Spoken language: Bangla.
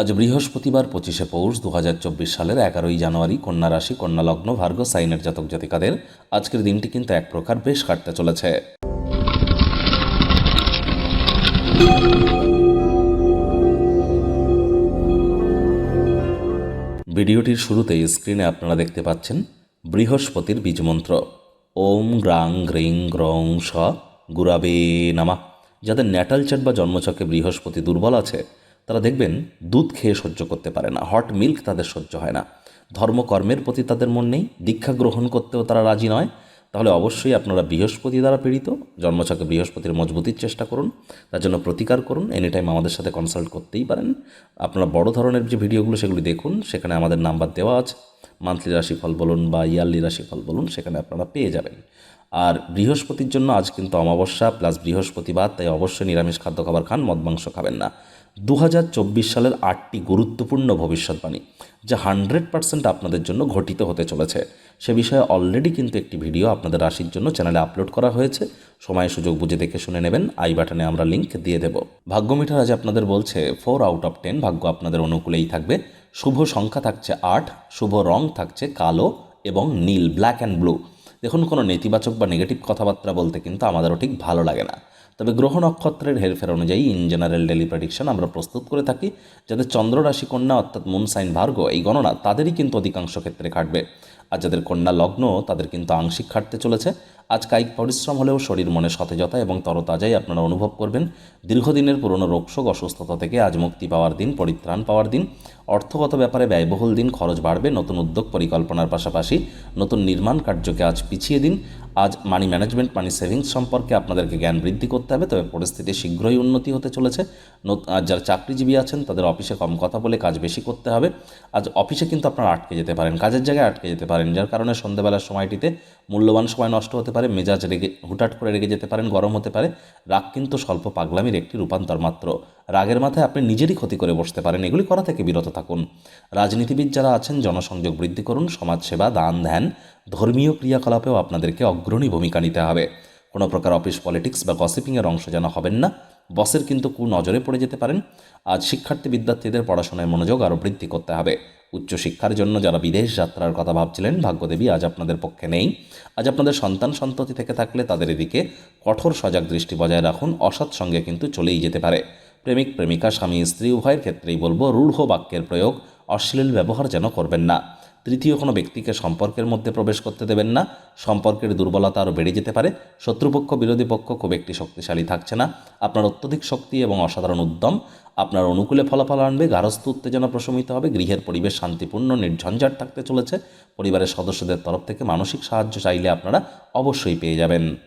আজ বৃহস্পতিবার পঁচিশে পৌষ দু হাজার চব্বিশ সালের এগারোই জানুয়ারি কন্যা রাশি, কন্যা লগ্ন, ভার্গ, সাইনের জাতক জাতিকাদের আজকের দিনটি কিন্তু এক প্রকার বেশ কাটতে চলেছে। ভিডিওটির শুরুতেই স্ক্রিনে আপনারা দেখতে পাচ্ছেন বৃহস্পতির বীজমন্ত্র ওম গ্রাং গ্রিং গ্রং স গুরাবে নামা। যাদের ন্যাটাল চাট বা জন্মচকে বৃহস্পতি দুর্বল আছে তারা দেখবেন দুধ খেয়ে সহ্য করতে পারে না হট মিল্ক তাদের সহ্য হয় না। ধর্মকর্মের প্রতি তাদের মন নেই, দীক্ষা গ্রহণ করতেও তারা রাজি নয়। তাহলে অবশ্যই আপনারা বৃহস্পতি দ্বারা পীড়িত, জন্মছকে বৃহস্পতির মজবুতির চেষ্টা করুন, তার জন্য প্রতিকার করুন এনি টাইম আমাদের সাথে কনসাল্ট করতেই পারেন। আপনারা বড় ধরনের যে ভিডিওগুলো সেগুলি দেখুন, সেখানে আমাদের নাম্বার দেওয়া আছে মান্থলি রাশিফল বলুন বা ইয়ারলি রাশিফল বলুন, সেখানে আপনারা পেয়ে যাবেন। আর বৃহস্পতির জন্য আজ কিন্তু অমাবস্যা প্লাস বৃহস্পতিবার, তাই অবশ্যই নিরামিষ খাদ্য খাবার খান, মদ মাংস খাবেন না। দু হাজার চব্বিশ সালের আটটি গুরুত্বপূর্ণ ভবিষ্যৎবাণী, যা হান্ড্রেড পার্সেন্ট আপনাদের জন্য ঘটিত হতে চলেছে। সে বিষয়ে অলরেডি কিন্তু একটি ভিডিও আপনাদের রাশির জন্য চ্যানেলে আপলোড করা হয়েছে। সময়, সুযোগ বুঝে দেখে শুনে নেবেন। আই বাটনে আমরা লিঙ্ক দিয়ে দেব। ভাগ্য মিটার আজ আপনাদের বলছে, ফোর আউট অফ টেন ভাগ্য আপনাদের অনুকূলেই থাকবে। শুভ সংখ্যা থাকছে আট, শুভ রং থাকছে কালো এবং নীল, ব্ল্যাক অ্যান্ড ব্লু। দেখুন, কোনো নেতিবাচক বা নেগেটিভ কথাবার্তা বলতে কিন্তু আমাদেরও ঠিক ভালো লাগে না। তবে গ্রহ নক্ষত্রের হেরফের অনুযায়ী ইন জেনারেল ডেলি প্রেডিকশন আমরা প্রস্তুত করে থাকি যাদের চন্দ্র রাশি কন্যা অর্থাৎ মুন সাইন ভার্গ এই গণনা তাদেরই কিন্তু অধিকাংশ ক্ষেত্রে খাটবে আর যাদের কন্যা লগ্ন, তাদের কিন্তু আংশিক খাটতে চলেছে। আজ কায়িক পরিশ্রম হলেও শরীর মনে সতেজতা এবং তরতাজাই আপনারা অনুভব করবেন। দীর্ঘদিনের পুরনো রোগশোক, অসুস্থতা থেকে আজ মুক্তি পাওয়ার দিন, পরিত্রাণ পাওয়ার দিন। অর্থগত ব্যাপারে ব্যয়বহুল দিন, খরচ বাড়বে, নতুন উদ্যোগ পরিকল্পনার পাশাপাশি নতুন নির্মাণ কার্যকে আজ পিছিয়ে দিন। আজ মানি ম্যানেজমেন্ট মানি সেভিংস সম্পর্কে আপনাদেরকে জ্ঞান বৃদ্ধি করতে হবে, তবে পরিস্থিতি শীঘ্রই উন্নতি হতে চলেছে। আর যারা চাকরিজীবী আছেন, তাদের অফিসে কম কথা বলে কাজ বেশি করতে হবে। আজ অফিসে কিন্তু আপনারা আটকে যেতে পারেন, কাজের জায়গায় আটকে যেতে পারেন, যার কারণে সন্ধ্যাবেলার সময়টিতে মূল্যবান সময় নষ্ট হতে পারে, মেজাজ রেগে হুটাট করে রেগে যেতে পারেন, গরম হতে পারে। রাগ কিন্তু স্বল্প পাগলামির একটি রূপান্তর মাত্র। রাগের মাথায় আপনি নিজেরই ক্ষতি করে বসতে পারেন, এগুলি করা থেকে বিরত থাকুন। রাজনীতিবিদ যারা আছেন, জনসংযোগ বৃদ্ধি করুন, সমাজসেবা, দান, ধ্যান, ধর্মীয় ক্রিয়াকলাপেও আপনাদেরকে অগ্রণী ভূমিকা নিতে হবে। কোনো প্রকার অফিস পলিটিক্স বা গসিপিংয়ের অংশ যেন হবেন না। বসের কিন্তু কু নজরে পড়ে যেতে পারেন। আজ শিক্ষার্থী বিদ্যার্থীদের পড়াশোনায় মনোযোগ আরও বৃদ্ধি করতে হবে। উচ্চশিক্ষার জন্য যারা বিদেশ যাত্রার কথা ভাবছিলেন, ভাগ্যদেবী আজ আপনাদের পক্ষে নেই। আজ আপনাদের সন্তান সন্ততি থেকে থাকলে তাদের এদিকে কঠোর সজাগ দৃষ্টি বজায় রাখুন। অসৎ সঙ্গে কিন্তু চলেই যেতে পারে। প্রেমিক, প্রেমিকা, স্বামী, স্ত্রী, উভয়ের ক্ষেত্রেই বলব, রূঢ় বাক্যের প্রয়োগ, অশ্লীল ব্যবহার যেন করবেন না। তৃতীয় কোনো ব্যক্তিকে সম্পর্কের মধ্যে প্রবেশ করতে দেবেন না। সম্পর্কের দুর্বলতা আরও বেড়ে যেতে পারে। শত্রুপক্ষ, বিরোধী পক্ষ খুব একটি শক্তিশালী থাকছে না। আপনার অত্যধিক শক্তি এবং অসাধারণ উদ্যম, আপনার অনুকূলে ফলাফল আনবে, গারস্থ উত্তেজনা প্রশমিত হবে, গৃহের পরিবেশ শান্তিপূর্ণ, নির্ঝঞ্ঝাট থাকতে চলেছে। পরিবারের সদস্যদের তরফ থেকে মানসিক সাহায্য চাইলে আপনারা অবশ্যই পেয়ে যাবেন।